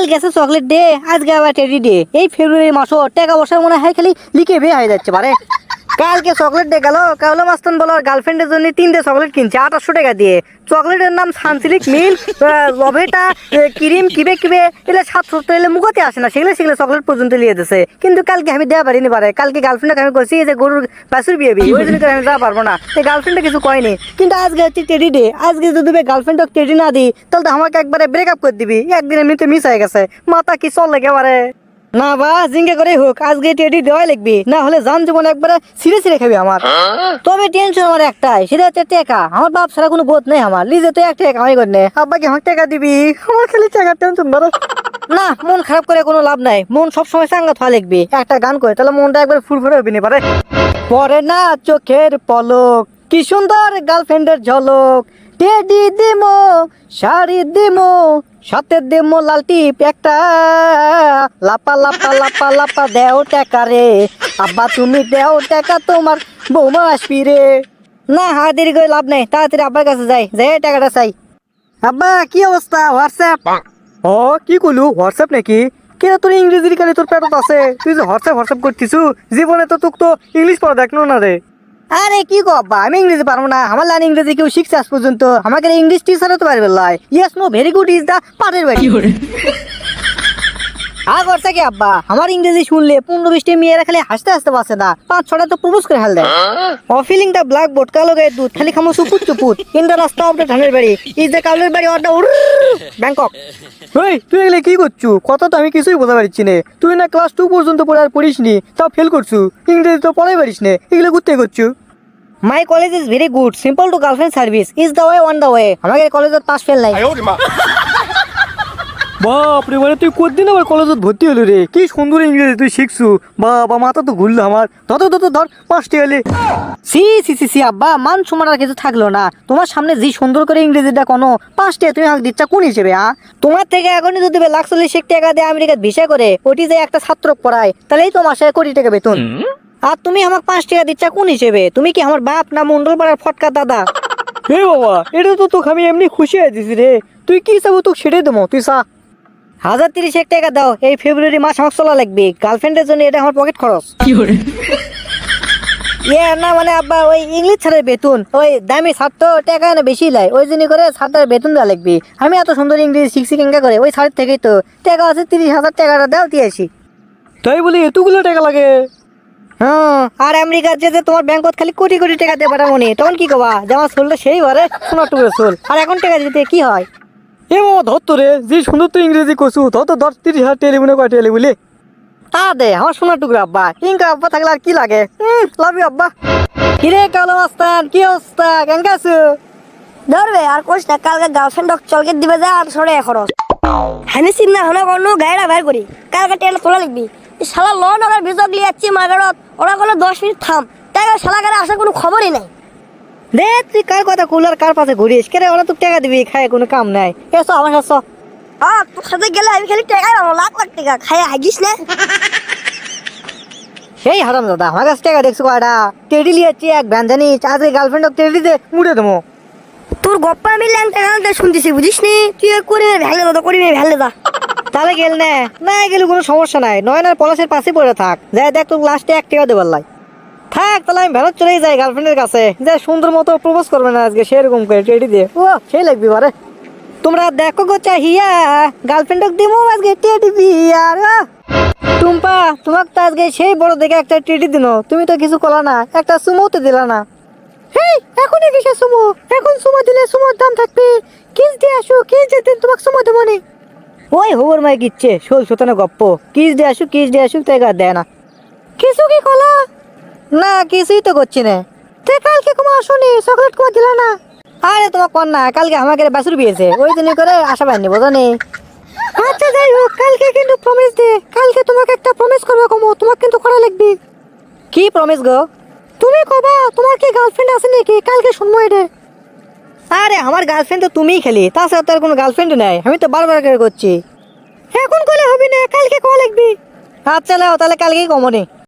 কাল গেছে chocolate day আজকে আবার টেডি ডে এই ফেব্রুয়ারি মাসও টাকা পয়সা মনে হয় খালি লিখে বে হয়ে যাচ্ছে পারে কালকে চকলেট ডে গেল কাউলা মাস্তান বলো গার্লফ্রেন্ডের জন্য তিনটে চকলেট কিনছে আঠাশশো টাকা দিয়ে। চকলেটের নাম সানসিলিক মিল্ক লভেটা ক্রিম কিবে কিবে, এগুলো সাতশো এলে মুখতে আসে না, সেগুলো সেগুলো চকলেট পর্যন্ত লিয়ে দিছে কিন্তু কালকে আমি দেওয়া পারিনি পারে কালকে গার্লফ্রেন্ডকে আমি করছি যে গরুর বাছুর বিয়ে বি, ওই জন্য আমি যাওয়া পারব না। এই গার্লফ্রেন্ডে কিছু কয়নি। কিন্তু আজকে হচ্ছে টেডি ডে আজকে যদি গার্লফ্রেন্ডকে টেডি না দিই, তাহলে তো আমাকে একবারে ব্রেকআপ করে দিবি। একদিন এমনিতে মিস হয়ে গেছে। মাথা কি চল একেবারে না বা জিঙ্গা করে হোক আজকে টেডি দেওয়াই লিখবি। না হলে জান জীবন একবারে সিরে সিরে খাবি আমার। তবে টেনশন আমার একটাই সেটা হচ্ছে টাকা। আমার বাপ ছাড়া কোনো বোধ নেই আমার। লিজে তো এক টাকা কামাই করে আব্বাকে আমার টাকা দিবি? আমার খালি টাকার টেনশন বড় না মন খারাপ করে কোনো লাভ নাই। মন সবসময় চাঙ্গা থাকা লিখবি। একটা গান করে তাহলে মনটা একবার ফুরফুরে হবি না পারে। পরে না চোখের পলক কি সুন্দর গার্লফ্রেন্ডের ঝলক। টেডি দিমো শাড়ি দিমো সাথে দিমো লালটি একটা। লাপা লাপা লাপা লাপা দেও টাকা রে। আব্বা তুমি দেও টাকা তোমার বৌমা আসবি রে। না হা দেরি করে লাভ নেই। তাড়াতাড়ি আব্বার কাছে যাই যাই টাকাটা চাই। আব্বা কি অবস্থা? হোয়াটসঅ্যাপ? ও কি কইলু? হোয়াটসঅ্যাপ নাকি? কে তোর ইংরেজির কানে তোর পেটত আছে? তুই যে হোয়াটসঅ্যাপ হোয়াটসঅ্যাপ করতিছু জীবনে তো তোক তো ইংলিশ পড়া দেখনো না রে। আরে কি গো আব্বা আমি ইংরেজি পারব না। আমার লাইন ইংরেজি কেউ শিখছে আজ পর্যন্ত। আমাকে ইংলিশ টিচারও তো পারবে লাই yes no very good is the পারের বাড়ি। আর করছে কি আব্বা? আমার ইংরেজি শুনলে পনেরো বিশটি মেয়েরা খালি হাসতে হাসতে না। পাঁচ ছটা তো প্রপোজ করে হাল দেয়। অফিলিং দ্য ব্ল্যাক বোর্ড কালো গায়ে দুধ খালি খামো সুপুত চুপুত ইন দ্য রাস্তা অফ দ্য ধানের বাড়ি ইজ দ্য কালের বাড়ি অর দ্য ব্যাংকক ওই তুই এগুলো কি করছু? কথা তো আমি কিছুই বোঝা পারছি না। তুই না ক্লাস টু পর্যন্ত পড়ে আর পড়িস নি তাও ফেল করছু। ইংরেজি তো পড়াই পারিস না। এগুলো করতে করছু? My college is very good simple to girlfriend service is the way on the way আমাদের কলেজের পাস ফেল নাই। বাপরে মানে তুই কতদিন আবার কলেজত ভর্তি হলো রে? কি সুন্দর ইংরেজি তুই শিখছু। বাবা মাথা তো ঘুরলো আমার। ধর ধর ধর পাঁচটি হলে। সি সি সি সি আব্বা মান সমান আর কিছু থাকল না। তোমার সামনে যে সুন্দর করে ইংরেজিটা কোনো পাঁচটি তুমি আমাকে দিচ্ছা কোন হিসেবে হ্যাঁ তোমার থেকে এখনই যদি লাখ চল্লিশ টাকা দিয়ে আমেরিকাত ভিসা করে ওটি যে একটা ছাত্র পড়ায় তাহলেই তো মাসে কোটি টাকা বেতন। আর তুমি আমাকে পাঁচ টাকা দিচ্ছা কোন হিসেবে? তুমি কি আমার বাপ না মন্ডল পাড়ার ফটকা দাদা? হে বাবা এটা তো তোকে আমি এমনি খুশি দিছি রে। তুই কি চাবো তোকে সেটাই দেবো? তুই চা হাজার তিরিশ এক টাকা দাও এই ফেব্রুয়ারি মাস আমার চলা লাগবে। গার্লফ্রেন্ডের জন্য এটা আমার পকেট খরচ। ইয়ে না মানে আব্বা ওই ইংলিশ ছাড়ের বেতন ওই দামি ছাড় তো টাকা না বেশি লাই। ওই জন্য করে ছাড়টার বেতন দেওয়া লাগবে। আমি এত সুন্দর ইংরেজি শিখছি কেঙ্কা করে? ওই ছাড়ের থেকেই তো। টাকা আছে তিরিশ হাজার টাকাটা দাও দিয়ে আসি। তাই বলি এতগুলো টাকা লাগে? আর আমেরিকার যে যে তোমার ব্যাংকত খালি কোটি কোটি টাকা দিয়ে পাঠাবো নি তখন কি কবা? আমার সোলটা সেই বারে। সোনার টুকরো সোল আর এখন টাকা দিতে কি হয়? এ বাবা ধর তো রে যে সুন্দর তো ইংরেজি কছু ধর তো ধর তিরিশ হাজার টেলিফোনে কয় টেলি বলি তা দে আমার সোনার টুকরো আব্বা। ইনকা আব্বা থাকলে আর কি লাগে? হুম লাভ ইউ আব্বা। কিরে কালো মাস্তান কি অবস্থা? কেমন আছো? ধরবে আর কোস না কালকে গার্লফ্রেন্ড চলকে দিবে যা আর সরে খরচ। হানি চিন্তা হলে কোনো গাড়িটা বাইর করি। কালকে ট্রেন তোলা লিখবি শালা ল নগর ভিতর লিয়ে যাচ্ছি মার্কেটত ওরা কোনো দশ মিনিট থাম। তাই শালা গাড়ি আসার কোনো খবরই নাই। দে তুই কার কথা কুলার কার পাশে ঘুরিস? কে রে ওরা তো টাকা দিবি খায় কোনো কাম নাই। এসো আমার চল। হ্যাঁ তোর সাথে গেলে আমি খালি টাকা পাবো লাখ লাখ টাকা। খাই হাগিস না। এই হারাম দাদা আমার কাছে টাকা দেখছ কয়টা? টেডি লিয়েছি এক ভ্যানজানি আজকে গার্লফ্রেন্ড টেডি দে মুড়ে দেবো। তোর গপ্পা আমি ল্যাংটা গানটা শুনতেছি বুঝিস নি তুই করি ভ্যালে দা করি ভ্যালে দা। তাহলে গেল না। না গেলে কোনো সমস্যা নাই। নয়নার পলাশের পাশে পড়ে থাক। যাই দেখ তোর লাস্টে এক টাকা দেবার লাই থাক, তাহলে আমি ভেরত চলেই যাই গার্লফ্রেন্ডের কাছে। যে, সুন্দর মতো প্রপোজ করবে না আজকে, সেরকম করে টেডি দিয়ে। ও সেই লাগবি বারে। তোমরা দেখো গো চাহিয়া গার্লফ্রেন্ডক দিমু আজকে টেডি বিয়ার! টুম্পা, তোমাকে তো আজকে সেই বড় দেখে একটা টেডি দিল। তুমি তো কিছু করলা না, একটা সুমোতে দিলা না। হেই, এখনই কিসে সুমো? এখন সুমো দিলে সুমোর দাম থাকবে। দিয়ে আসো দিয়ে দিন তোমাকে সুমো দেবো ওই হোবর মাই গিচ্ছে, শোল শোতানো গপ্প। কিস দিয়ে আসুক, কিস দিয়ে আসুক তাই গা দেয় না। কিছু কি কলা? না, কিছুই তো করছি না। তে কালকে কুমা আসুনি, চকলেট কুমা দিলা না? আরে, তোমার কন না কালকে আমাকে বাসুর বিয়েছে। ওই জন্য করে আশা পাইনি, বোঝো নি? আচ্ছা যাই হোক, কালকে কিন্তু প্রমিস দে। কালকে তোমাকে একটা প্রমিস করব, কমো। তোমাকে কিন্তু করা লাগবে। কি প্রমিস গো? তুমি কবা, তোমার কি গার্লফ্রেন্ড আছে নাকি? কালকে শুনব এটা আরে, আমার গার্লফ্রেন্ড তো তুমিই খেলি, তাছাড়া আর কোনো গার্লফ্রেন্ড নাই, আমি তো বারবার করে করছি। এখন কলে হবে না, কালকে কল লাগবে আচ্ছা নাও, তাহলে কালকেই কমনে।